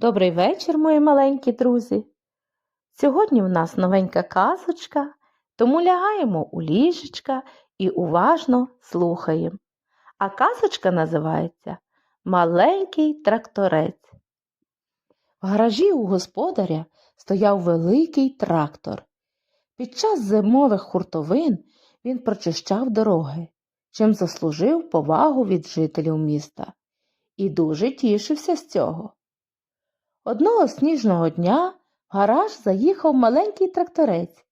Добрий вечір, мої маленькі друзі. Сьогодні в нас новенька казочка, тому лягаємо у ліжечка і уважно слухаємо. А казочка називається Маленький тракторець. В гаражі у господаря стояв великий трактор. Під час зимових хуртовин він прочищав дороги, чим заслужив повагу від жителів міста і дуже тішився з цього. Одного сніжного дня в гараж заїхав маленький тракторець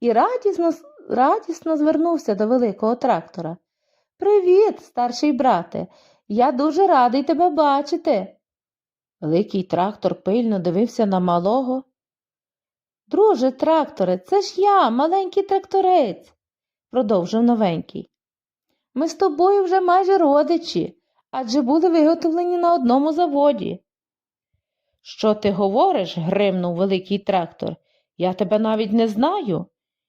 і радісно, радісно звернувся до великого трактора. Привіт, старший брате, я дуже радий тебе бачити. Великий трактор пильно дивився на малого. Друже тракторе, це ж я, маленький тракторець, продовжив новенький. Ми з тобою вже майже родичі, адже були виготовлені на одному заводі. Що ти говориш? гримнув великий трактор. Я тебе навіть не знаю.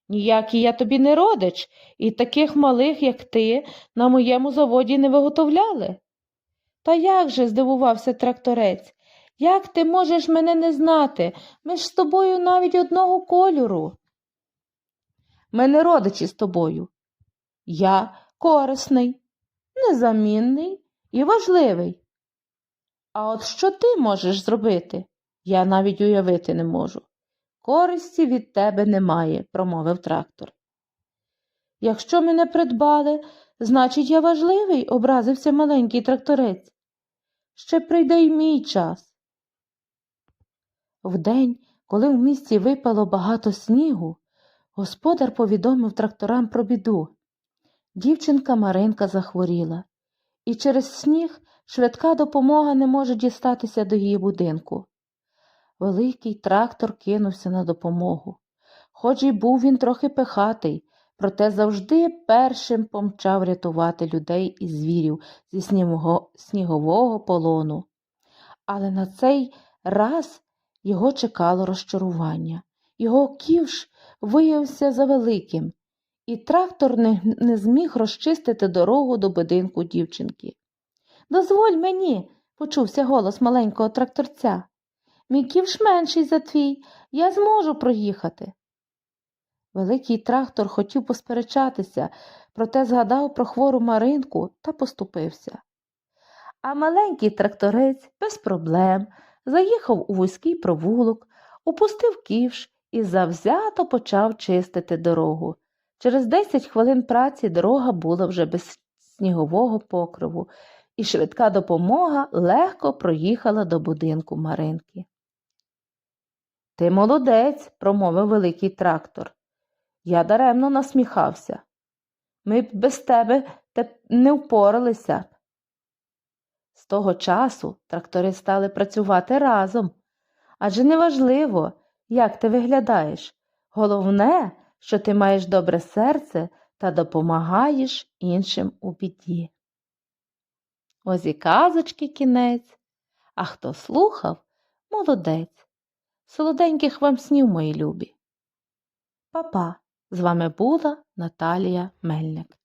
Ніякий я тобі не родич, і таких малих, як ти, на моєму заводі не виготовляли. Та як же, здивувався тракторець, як ти можеш мене не знати? Ми ж з тобою навіть одного кольору. Ми не родичі з тобою. Я корисний, незамінний і важливий. А от що ти можеш зробити? Я навіть уявити не можу. Користі від тебе немає, промовив трактор. Якщо мене придбали, значить, я важливий, образився маленький тракторець. Ще прийде й мій час. Вдень, коли в місті випало багато снігу, господар повідомив тракторам про біду. Дівчинка Маринка захворіла, і через сніг швидка допомога не може дістатися до її будинку. Великий трактор кинувся на допомогу. Хоч і був він трохи пихатий, проте завжди першим помчав рятувати людей і звірів зі снігового, полону. Але на цей раз його чекало розчарування. Його ківш виявився завеликим, і трактор не, не зміг розчистити дорогу до будинку дівчинки. Дозволь мені, почувся голос маленького тракторця. Мій ківш менший за твій, я зможу проїхати. Великий трактор хотів посперечатися, проте згадав про хвору Маринку та поступився. А маленький тракторець без проблем заїхав у вузький провулок, упустив ківш і завзято почав чистити дорогу. Через десять хвилин праці дорога була вже без снігового покриву, і швидка допомога легко проїхала до будинку Маринки. Ти молодець, промовив великий трактор. Я даремно насміхався. Ми б без тебе не впоралися. З того часу трактори стали працювати разом. Адже неважливо, як ти виглядаєш. Головне, що ти маєш добре серце та допомагаєш іншим у біді. Ось і казочки кінець, а хто слухав, молодець. Солоденьких вам снів, мої любі. Па-па, з вами була Наталія Мельник.